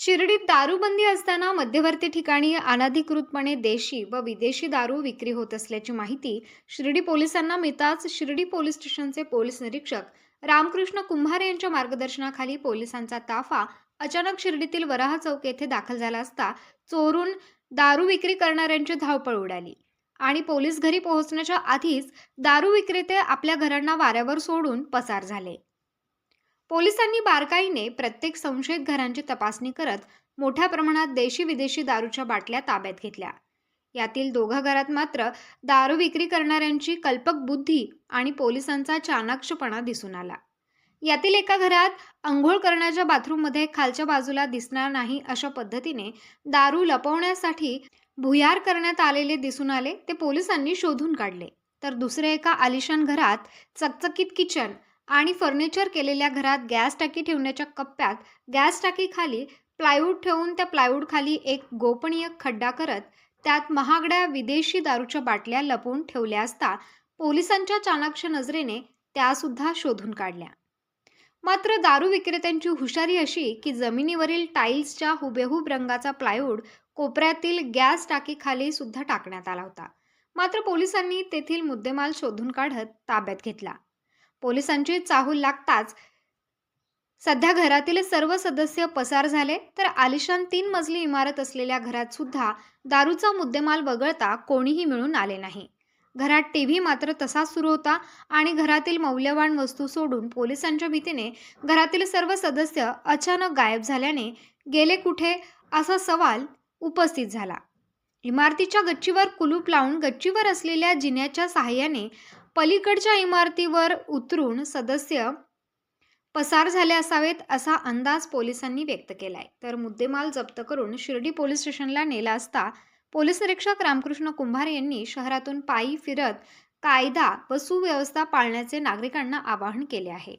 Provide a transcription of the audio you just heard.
शिर्डीत दारूबंदी असताना मध्यवर्ती ठिकाणी अनधिकृतपणे देशी व विदेशी दारू विक्री होत असल्याची माहिती शिर्डी पोलिसांना मिळताच शिर्डी पोलीस स्टेशनचे पोलीस निरीक्षक रामकृष्ण कुंभारे यांच्या मार्गदर्शनाखाली पोलिसांचा ताफा अचानक शिर्डीतील वराह चौक येथे दाखल झाला असता चोरून दारू विक्री करणाऱ्यांची धावपळ उडाली. आणि पोलीस घरी पोहोचण्याच्या आधीच दारू विक्रेते आपल्या घरांना वाऱ्यावर सोडून पसार झाले. पोलिसांनी बारकाईने प्रत्येक संशयित घरांची तपासणी करत मोठ्या प्रमाणात देशी विदेशी दारूच्या बाटल्या ताब्यात घेतल्या. यातील दोघा घरात मात्र दारू विक्री करणाऱ्यांची कल्पक बुद्धी आणि पोलिसांचा चाणाक्षपणा दिसून आला. यातील एका घरात अंघोळ करण्याच्या बाथरूममध्ये खालच्या बाजूला दिसणार नाही अशा पद्धतीने दारू लपवण्यासाठी भुयार करण्यात आलेले दिसून आले ते पोलिसांनी शोधून काढले. तर दुसरे एका आलिशान घरात चकचकीत किचन आणि फर्निचर केलेल्या घरात गॅस टाकी ठेवण्याच्या कप्प्यात गॅस टाकीखाली प्लायवूड ठेवून त्या प्लायवूडखाली एक गोपनीय खड्डा करत त्यात महागड्या विदेशी दारूच्या बाटल्या लपवून ठेवल्या असता पोलिसांच्या चाणाक्ष नजरेने त्यासुद्धा शोधून काढल्या. मात्र दारू विक्रेत्यांची हुशारी अशी की जमिनीवरील टाईल्सच्या हुबेहूब रंगाचा प्लायवूड कोपऱ्यातील गॅस टाकीखाली सुद्धा टाकण्यात आला होता. मात्र पोलिसांनी तेथील मुद्देमाल शोधून काढत ताब्यात घेतला. पोलिसांची चाहूल लागताच सध्या घरातील सर्व सदस्य पसार झाले तर आलिशान तीन मजली इमारत असलेल्या घरात सुद्धा दारूचा मुद्देमाल वगळता कोणीही मिळून आले नाही. घरात टीव्ही मात्र तसाच सुरू होता आणि घरातील मौल्यवान वस्तू सोडून पोलिसांच्या भीतीने घरातील सर्व सदस्य अचानक गायब झाल्याने गेले कुठे असा सवाल उपस्थित झाला. इमारतीच्या गच्चीवर कुलूप लावून गच्चीवर असलेल्या जिन्याच्या सहाय्याने पलीकडच्या इमारतीवर उतरून सदस्य पसार झाले असावेत असा अंदाज पोलिसांनी व्यक्त केलाय. तर मुद्देमाल जप्त करून शिर्डी पोलीस स्टेशनला नेला असता पोलीस निरीक्षक रामकृष्ण कुंभार यांनी शहरातून पायी फिरत कायदा व सुव्यवस्था पाळण्याचे नागरिकांना आवाहन केले आहे.